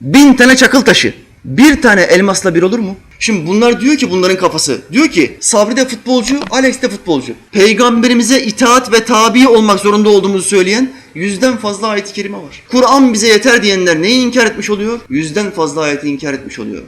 Bin tane çakıl taşı. Bir tane elmasla bir olur mu? Şimdi bunlar diyor ki bunların kafası. Diyor ki Sabri de futbolcu, Alex de futbolcu. Peygamberimize itaat ve tabi olmak zorunda olduğumuzu söyleyen yüzden fazla ayet-i kerime var. Kur'an bize yeter diyenler neyi inkar etmiş oluyor? Yüzden fazla ayeti inkar etmiş oluyor.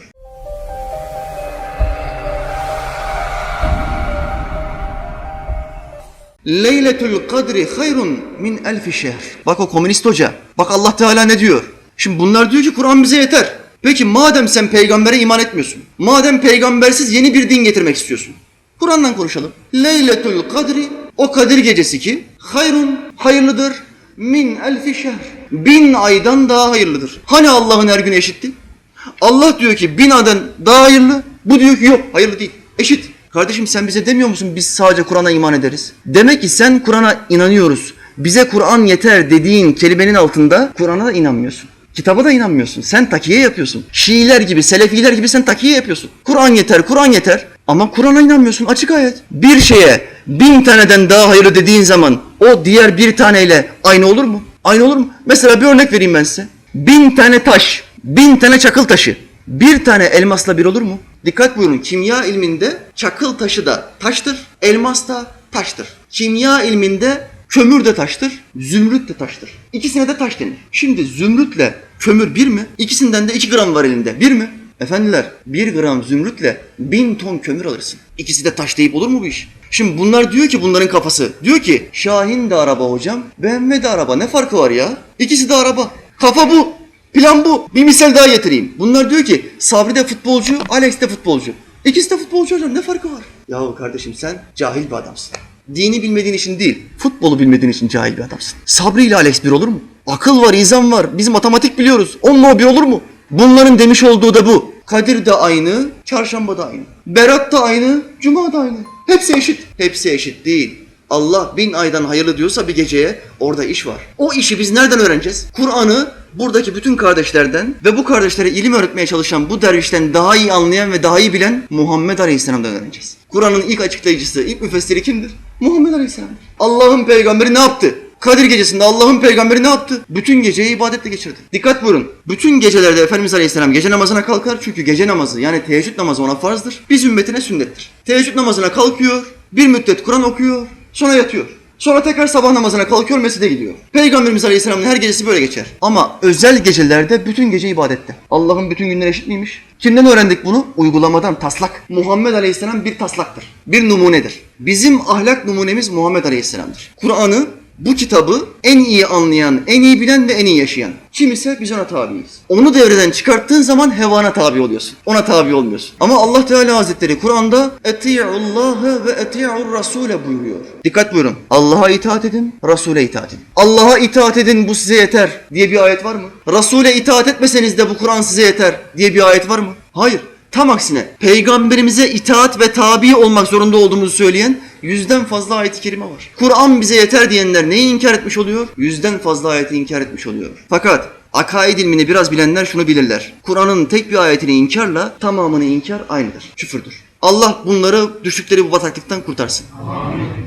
Leyletül kadri hayrun min elfi şehr. Bak o komünist hoca. Bak Allah Teala ne diyor? Şimdi bunlar diyor ki Kur'an bize yeter. Peki madem sen peygambere iman etmiyorsun. Madem peygambersiz yeni bir din getirmek istiyorsun. Kur'an'dan konuşalım. Leyletül kadri o Kadir gecesi ki hayrun hayırlıdır min elfi şehr. Bin aydan daha hayırlıdır. Hani Allah'ın her günü eşitti? Allah diyor ki bin aydan daha hayırlı. Bu diyor ki yok hayırlı değil. Eşit. Kardeşim sen bize demiyor musun biz sadece Kur'an'a iman ederiz? Demek ki sen Kur'an'a inanıyoruz. Bize Kur'an yeter dediğin kelimenin altında Kur'an'a da inanmıyorsun. Kitaba da inanmıyorsun. Sen takiye yapıyorsun. Şiiler gibi, Selefiler gibi sen takiye yapıyorsun. Kur'an yeter, Kur'an yeter. Ama Kur'an'a inanmıyorsun. Açık ayet. Bir şeye bin taneden daha hayırlı dediğin zaman o diğer bir taneyle aynı olur mu? Aynı olur mu? Mesela bir örnek vereyim ben size. Bin tane taş, bin tane çakıl taşı. Bir tane elmasla bir olur mu? Dikkat buyurun. Kimya ilminde çakıl taşı da taştır, elmas da taştır. Kimya ilminde kömür de taştır, zümrüt de taştır. İkisine de taş denir. Şimdi zümrütle kömür bir mi? İkisinden de iki gram var elinde. Bir mi? Efendiler bir gram zümrütle bin ton kömür alırsın. İkisi de taş deyip olur mu bu iş? Şimdi bunlar diyor ki bunların kafası. Diyor ki Şahin de araba hocam, BMW de araba ne farkı var ya? İkisi de araba. Kafa bu. Plan bu. Bir misal daha getireyim. Bunlar diyor ki Sabri de futbolcu, Alex de futbolcu. İkisi de futbolcu hocam ne farkı var? Yahu kardeşim sen cahil bir adamsın. Dini bilmediğin için değil, futbolu bilmediğin için cahil bir adamsın. Sabri ile Alex bir olur mu? Akıl var, izan var. Biz matematik biliyoruz. Onunla bir olur mu? Bunların demiş olduğu da bu. Kadir de aynı, çarşamba da aynı. Berat da aynı, cuma da aynı. Hepsi eşit. Hepsi eşit değil. Allah bin aydan hayırlı diyorsa bir geceye orada iş var. O işi biz nereden öğreneceğiz? Kur'an'ı buradaki bütün kardeşlerden ve bu kardeşlere ilim öğretmeye çalışan bu dervişten daha iyi anlayan ve daha iyi bilen Muhammed Aleyhisselam'dan öğreneceğiz. Kur'an'ın ilk açıklayıcısı, ilk müfessiri kimdir? Muhammed Aleyhisselam'dır. Allah'ın peygamberi ne yaptı? Kadir gecesinde Allah'ın peygamberi ne yaptı? Bütün geceyi ibadetle geçirdi. Dikkat buyurun. Bütün gecelerde Efendimiz Aleyhisselam gece namazına kalkar çünkü gece namazı yani teheccüd namazı ona farzdır. Biz ümmetine sünnettir. Teheccüd namazına kalkıyor, bir müddet Kur'an okuyor, sonra yatıyor. Sonra tekrar sabah namazına kalkıyor, mescide gidiyor. Peygamberimiz Aleyhisselam'ın her gecesi böyle geçer. Ama özel gecelerde bütün gece ibadette. Allah'ın bütün günleri eşit miymiş? Kimden öğrendik bunu? Uygulamadan, taslak. Muhammed Aleyhisselam bir taslaktır. Bir numunedir. Bizim ahlak numunemiz Muhammed Aleyhisselam'dır. Kur'an'ı bu kitabı en iyi anlayan, en iyi bilen ve en iyi yaşayan. Kim ise biz ona tabiiz. Onu devreden çıkarttığın zaman hevana tabi oluyorsun. Ona tabi olmuyorsun. Ama Allah Teala Hazretleri Kur'an'da eti'ullâhe ve eti'ur rasûle buyuruyor. Dikkat buyurun. Allah'a itaat edin, Resul'e itaat edin. Allah'a itaat edin bu size yeter diye bir ayet var mı? Resul'e itaat etmeseniz de bu Kur'an size yeter diye bir ayet var mı? Hayır. Tam aksine peygamberimize itaat ve tabi olmak zorunda olduğumuzu söyleyen yüzden fazla ayet-i kerime var. Kur'an bize yeter diyenler neyi inkar etmiş oluyor? Yüzden fazla ayeti inkar etmiş oluyor. Fakat akaid ilmini biraz bilenler şunu bilirler. Kur'an'ın tek bir ayetini inkarla tamamını inkar aynıdır. Küfürdür. Allah bunları düştükleri bu bataklıktan kurtarsın. Amin.